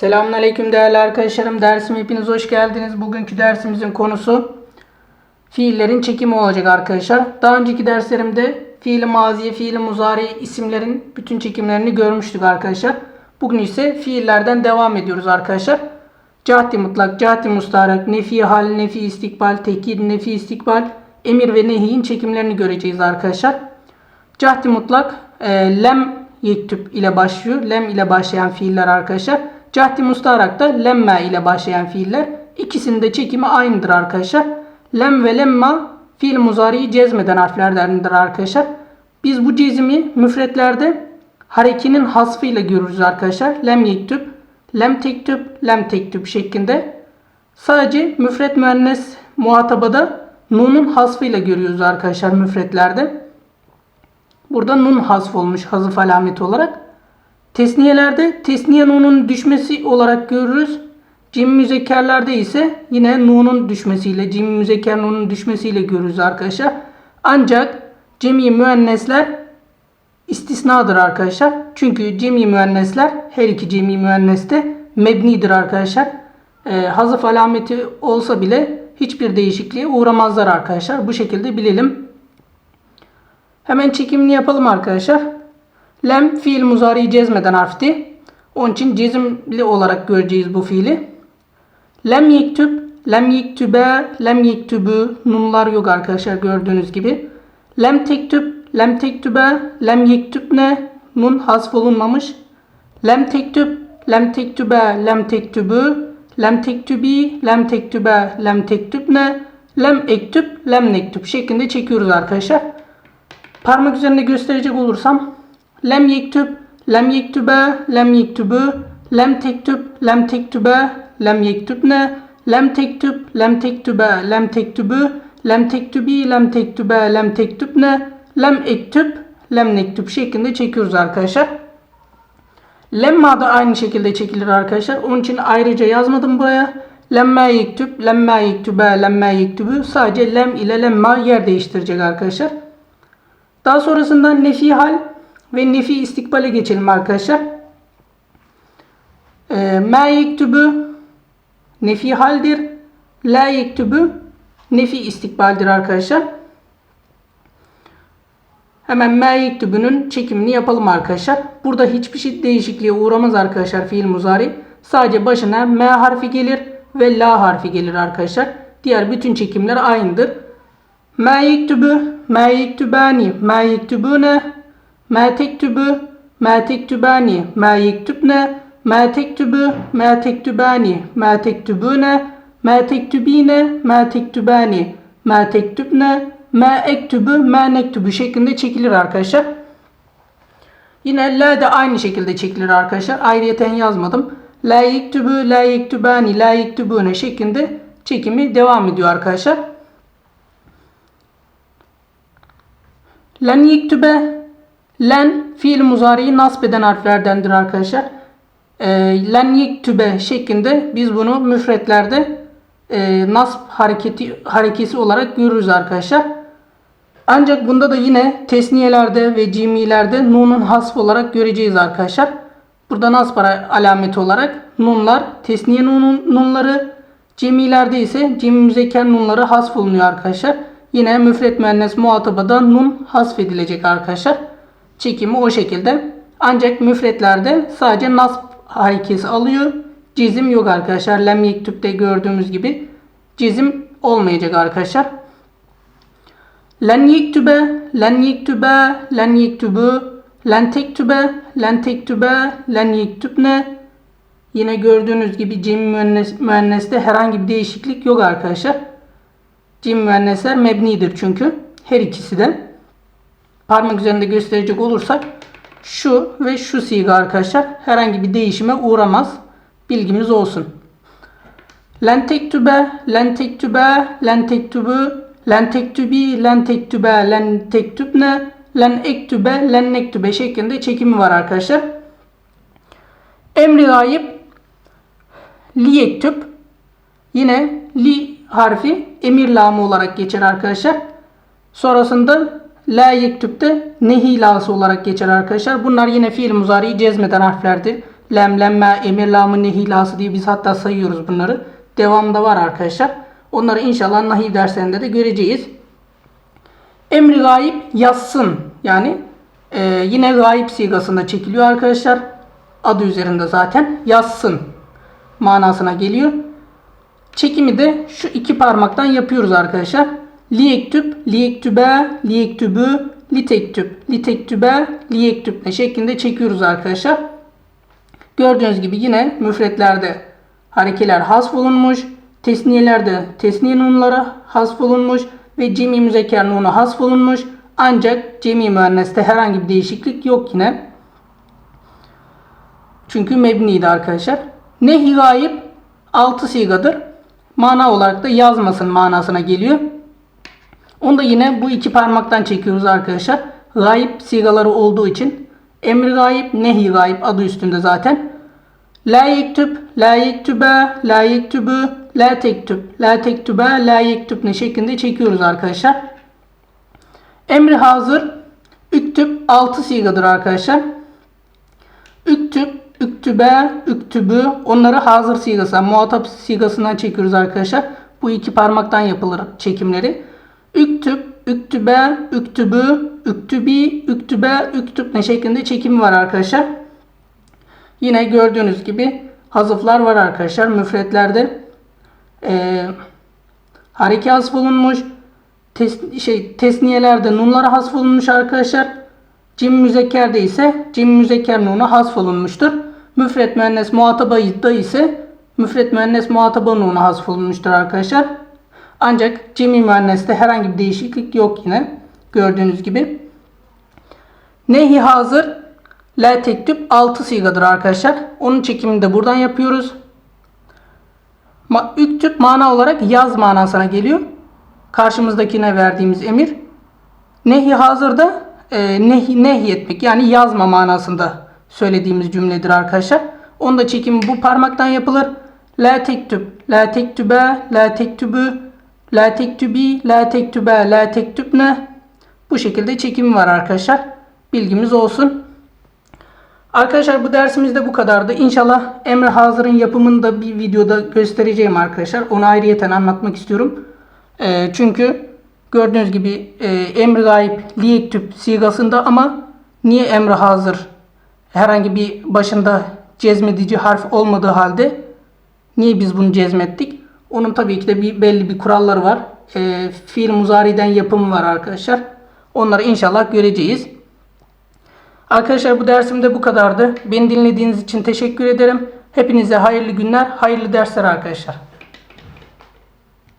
Selamünaleyküm değerli arkadaşlarım. Dersim hepiniz hoş geldiniz. Bugünkü dersimizin konusu fiillerin çekimi olacak arkadaşlar. Daha önceki derslerimde fiili maziye, fiili muzari isimlerin bütün çekimlerini görmüştük arkadaşlar. Bugün ise fiillerden devam ediyoruz arkadaşlar. Cahdi mutlak, cahdi mustarak, nefi hal, nefi istikbal, tekid, nefi istikbal, emir ve nehiyin çekimlerini göreceğiz arkadaşlar. Cahdi mutlak e, lem yektüp ile başlıyor. Lem ile başlayan fiiller arkadaşlar. Cahdi mustarak da lemme ile başlayan fiiller. İkisinin de çekimi aynıdır arkadaşlar. Lem ve lemma fiil muzariyi cezmeden harflerdendir arkadaşlar. Biz bu cezimi müfretlerde harekinin hasfıyla görürüz arkadaşlar. Lem yektüp, lem tektüp, lem tektüp şeklinde. Sadece müfret müennes muhatabada nunun hasfıyla görüyoruz arkadaşlar müfretlerde. Burada nun hasf olmuş hazıf alameti olarak. Tesniyelerde tesniye nunun düşmesi olarak görürüz. Cim müzekkerlerde ise yine nunun düşmesiyle, cim müzekker nunun düşmesiyle görürüz arkadaşlar. Ancak cemi müennesler istisnadır arkadaşlar. Çünkü cemi müennesler her iki cemi müenneste mebnidir arkadaşlar. Ee, hazıf alameti olsa bile hiçbir değişikliğe uğramazlar arkadaşlar. Bu şekilde bilelim. Hemen çekimini yapalım arkadaşlar. Lem fiil muzariyi cezmeden harfti. Onun için cezimli olarak göreceğiz bu fiili. Lem yektüb, lem yektübe, lem yektübü. Nunlar yok arkadaşlar gördüğünüz gibi. Lem tektüb, lem tektübe, lem yektübne. Nun hasf olunmamış. Lem tektüb, lem tektübe, lem tektübü. Lem tektübi, lem tektübe, lem tektübne. Lem ektüb, lem nektüb şeklinde çekiyoruz arkadaşlar. Parmak üzerinde gösterecek olursam lem yektüb, lem yektübe, lem yektübü, lem tektüb, lem tektübe, lem yektübne, lem tektüb, lem tektübe, lem tektübü, lem tektübi, lem tektübe, lem tektübne, lem ektüb, lem nektüb şeklinde çekiyoruz arkadaşlar. Lemma da aynı şekilde çekilir arkadaşlar. Onun için ayrıca yazmadım buraya. Lemme yektüb, lemme yektübe, lemme yektübü sadece lem ile lemma yer değiştirecek arkadaşlar. Daha sonrasında nefi hal ve nefi istikbale geçelim arkadaşlar. E, ma yektübü nefi haldir. La yektübü nefi istikbaldir arkadaşlar. Hemen ma yektübünün çekimini yapalım arkadaşlar. Burada hiçbir şey değişikliğe uğramaz arkadaşlar fiil muzari. Sadece başına m harfi gelir ve la harfi gelir arkadaşlar. Diğer bütün çekimler aynıdır. Ma yektübü, ma yektübani, ma yektübüne, ma tektübü, ma tektübani, ma yektübne, ma tektübü, ma tektübani, ma tektübüne, ma tektübine, ma tektübani, ma tektübne, ma ektübü, ma nektübü şeklinde çekilir arkadaşlar. Yine la da aynı şekilde çekilir arkadaşlar. Ayrıyeten yazmadım. La yektübü, la yektübani, la yektübüne şeklinde çekimi devam ediyor arkadaşlar. Len yektübe len fiil muzariyi nasb eden harflerdendir arkadaşlar. E, len yektübe şeklinde biz bunu müfretlerde e, nasb hareketi harekesi olarak görürüz arkadaşlar. Ancak bunda da yine tesniyelerde ve cimilerde nunun hasf olarak göreceğiz arkadaşlar. Burada nasb alameti olarak nunlar, tesniye nunun, nunları, cemilerde ise cim müzekker nunları hasf olunuyor arkadaşlar. Yine müfret müennes muhatabada nun hasfedilecek arkadaşlar. Çekimi o şekilde. Ancak müfretlerde sadece nasb harekesi alıyor. Cizim yok arkadaşlar. Lem yektüpte gördüğümüz gibi cizim olmayacak arkadaşlar. Len yektübe, len yektübe, len yektübü, len tektübe, len tektübe, len yektübne. Yine gördüğünüz gibi cim müennes, müenneste herhangi bir değişiklik yok arkadaşlar. Cim müennesler mebnidir çünkü. Her ikisi de. Parmak üzerinde gösterecek olursak şu ve şu siga arkadaşlar herhangi bir değişime uğramaz. Bilgimiz olsun. Len tektübe, len tektübe, len tektübü, len tektübi, len tektübe, len tektübne, len ektübe, len nektübe şeklinde çekimi var arkadaşlar. Emri gayip li yektüb yine li harfi emir lamı olarak geçer arkadaşlar. Sonrasında la yektübde nehi lası olarak geçer arkadaşlar. Bunlar yine fiil muzariyi cezmeden harflerdir. lem, lemme, emir, lamı, nehilası diye biz hatta sayıyoruz bunları. Devamda var arkadaşlar. Onları inşallah nahiv derslerinde de göreceğiz. Emri gayip yazsın. Yani e, yine gayip sigasında çekiliyor arkadaşlar. Adı üzerinde zaten yazsın manasına geliyor. Çekimi de şu iki parmaktan yapıyoruz arkadaşlar. Liyektüb, liyektübe, liyektübü, litektüb, litektübe, liyektüb ne şeklinde çekiyoruz arkadaşlar. Gördüğünüz gibi yine müfretlerde harekeler hasf olunmuş. Tesniyelerde tesniye nunları hasf olunmuş ve cemi müzekker nunu hasf olunmuş. Ancak cemi müenneste herhangi bir değişiklik yok yine. Çünkü mebniydi arkadaşlar. Nehi gayip 6 sigadır. Mana olarak da yazmasın manasına geliyor. Onu da yine bu iki parmaktan çekiyoruz arkadaşlar. Gayip sigaları olduğu için emri gayip, nehi gayip adı üstünde zaten. La yektüb, la yektübe, la yektübü, la tektüb, la tektübe, la yektüb ne şeklinde çekiyoruz arkadaşlar. Emri hazır, üktüb 6 sigadır arkadaşlar. Üktüb, üktübe, üktübü onları hazır sigası, muhatap sigasından çekiyoruz arkadaşlar. Bu iki parmaktan yapılır çekimleri. Üktüb, üktübe, üktübü, üktübi, üktübe, üktüb ne şeklinde çekimi var arkadaşlar. Yine gördüğünüz gibi hazıflar var arkadaşlar. Müfretlerde e, hareke hasf olunmuş. Tes, şey, tesniyelerde nunları hasf olunmuş arkadaşlar. Cim müzekkerde ise cim müzekker nunu hasf olunmuştur. Müfret müennes muhatabada ise müfret müennes muhataba nunu hasf olunmuştur arkadaşlar. Ancak cimi müenneste herhangi bir değişiklik yok yine. Gördüğünüz gibi. Nehi hazır La tektüp 6 sigadır arkadaşlar. Onun çekimini de buradan yapıyoruz. Ma üktüp mana olarak yaz manasına geliyor. Karşımızdakine verdiğimiz emir. Nehi hazırda e, nehi, nehi etmek yani yazma manasında söylediğimiz cümledir arkadaşlar. Onun da çekimi bu parmaktan yapılır. La tektüp, la tektübe, la tektübü, la tektübi, la tektübe, la tektübne. Bu şekilde çekimi var arkadaşlar. Bilgimiz olsun. Arkadaşlar bu dersimiz de bu kadardı. İnşallah Emre Hazır'ın yapımını da bir videoda göstereceğim arkadaşlar. Onu ayrıyeten anlatmak istiyorum. E, çünkü gördüğünüz gibi e, Emre Gayip Liyektüp sigasında ama niye Emre Hazır herhangi bir başında cezmedici harf olmadığı halde niye biz bunu cezmettik? Onun tabii ki de bir belli bir kuralları var. E, fiil muzariden yapımı var arkadaşlar. Onları inşallah göreceğiz. Arkadaşlar bu dersim de bu kadardı. Beni dinlediğiniz için teşekkür ederim. Hepinize hayırlı günler, hayırlı dersler arkadaşlar.